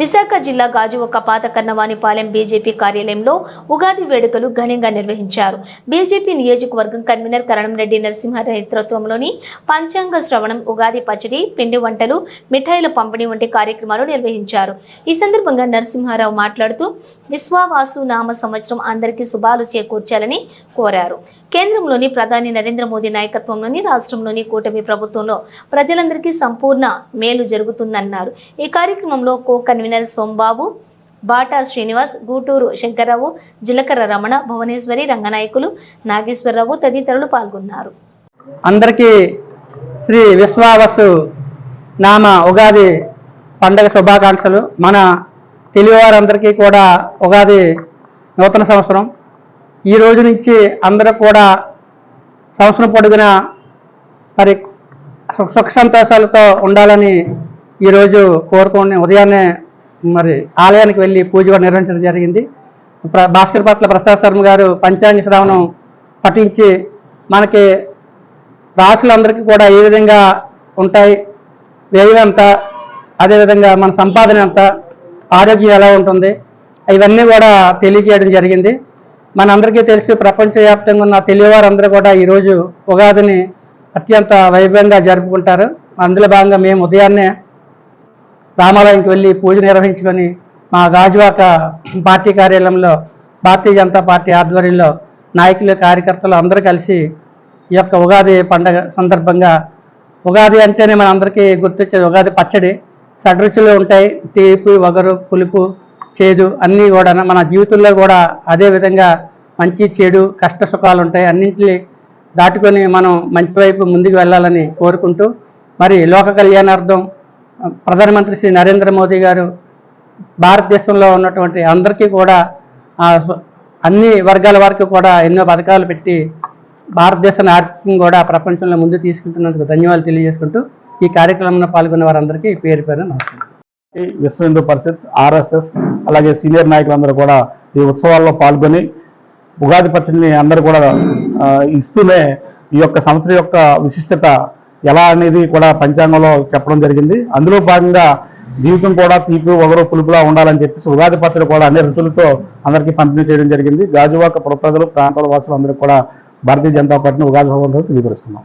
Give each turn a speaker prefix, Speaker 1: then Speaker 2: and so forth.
Speaker 1: విశాఖ జిల్లా గాజువక పాత కన్నవానిపాలెం బీజేపీ కార్యాలయంలో ఉగాది వేడుకలు ఘనంగా నిర్వహించారు. బీజేపీ నియోజకవర్గం కన్వీనర్ కరణంరెడ్డి నరసింహ నేతృత్వంలోని పంచాంగ శ్రవణం ఉగాది పచ్చడి పిండి వంటలు మిఠాయిల పంపిణీ వంటి కార్యక్రమాలు నిర్వహించారు. ఈ సందర్భంగా నరసింహారావు మాట్లాడుతూ విశ్వావాసు నామ సంవత్సరం అందరికీ శుభాలు చేకూర్చాలని కోరారు. కేంద్రంలోని ప్రధాని నరేంద్ర మోదీ నాయకత్వంలోని రాష్ట్రంలోని కూటమి ప్రభుత్వంలో ప్రజలందరికీ సంపూర్ణ మేలు జరుగుతుందన్నారు. ఈ కార్యక్రమంలో కో కన్వీనర్ సోంబాబు బాటా శ్రీనివాస్ గూటూరు శంకర్రావు జిలకర రమణ భువనేశ్వరి రంగనాయకులు నాగేశ్వరరావు తదితరులు పాల్గొన్నారు.
Speaker 2: అందరికీ శ్రీ విశ్వావసు నామ ఉగాది పండగ శుభాకాంక్షలు. మన తెలుగువారందరికీ కూడా ఉగాది నూతన సంవత్సరం. ఈ రోజు నుంచి అందరూ కూడా సంవత్సరం పొడుగున మరి సుఖ సంతోషాలతో ఉండాలని ఈరోజు కోరుకొని ఉదయాన్నే మరి ఆలయానికి వెళ్ళి పూజ కూడా నిర్వహించడం జరిగింది. భాస్కర్ పట్ల ప్రసాద్ శర్మ గారు పంచాంగ శ్రావణం పఠించి మనకి రాసులందరికీ కూడా ఏ విధంగా ఉంటాయి వ్యయం ఎంత అదేవిధంగా మన సంపాదన ఎంత ఆరోగ్యం ఎలా ఉంటుంది ఇవన్నీ కూడా తెలియజేయడం జరిగింది. మనందరికీ తెలిసి ప్రపంచవ్యాప్తంగా ఉన్న తెలియవారందరూ కూడా ఈరోజు ఉగాదిని అత్యంత వైభవంగా జరుపుకుంటారు. అందులో భాగంగా మేము ఉదయాన్నే రామాలయంకి వెళ్ళి పూజ నిర్వహించుకొని మా గాజువాక పార్టీ కార్యాలయంలో భారతీయ జనతా పార్టీ ఆధ్వర్యంలో నాయకులు కార్యకర్తలు అందరూ కలిసి ఈ యొక్క ఉగాది పండగ సందర్భంగా ఉగాది అంటేనే మన అందరికీ గుర్తొచ్చేది ఉగాది పచ్చడి. షడ్రుచులు ఉంటాయి తీపి వగరు పులుపు చేదు అన్నీ కూడా మన జీవితంలో కూడా అదే విధంగా మంచి చెడు కష్ట సుఖాలు ఉంటాయి. అన్నింటినీ దాటుకొని మనం మంచి వైపు ముందుకు వెళ్ళాలని కోరుకుంటూ మరి లోక కళ్యాణార్థం ప్రధానమంత్రి శ్రీ నరేంద్ర మోదీ గారు భారతదేశంలో ఉన్నటువంటి అందరికీ కూడా అన్ని వర్గాల వారికి కూడా ఎన్నో పథకాలు పెట్టి భారతదేశాన్ని ఆర్థికంగా కూడా ప్రపంచంలో ముందు తీసుకుంటున్నందుకు ధన్యవాదాలు తెలియజేసుకుంటూ ఈ కార్యక్రమంలో పాల్గొన్న వారందరికీ పేరు పేరు నమస్కారం.
Speaker 3: ఈ విశ్వ హిందూ పరిషత్ ఆర్ఎస్ఎస్ అలాగే సీనియర్ నాయకులందరూ కూడా ఈ ఉత్సవాల్లో పాల్గొని ఉగాది పచ్చడిని అందరూ కూడా ఇస్తూనే ఈ యొక్క సంవత్సరం యొక్క విశిష్టత ఎలా అనేది కూడా పంచాంగంలో చెప్పడం జరిగింది. అందులో భాగంగా జీవితం కూడా తీపి ఒగరు పులుపులా ఉండాలని చెప్పేసి ఉగాది పచ్చడి కూడా అన్ని రుచులతో అందరికీ పంపిణీ చేయడం జరిగింది. గాజువాక పుర ప్రజలు ప్రాంతాల వాసులు అందరూ కూడా భారతీయ జనతా పార్టీని ఉగాది భవన్లో తెలియపరుస్తున్నాం.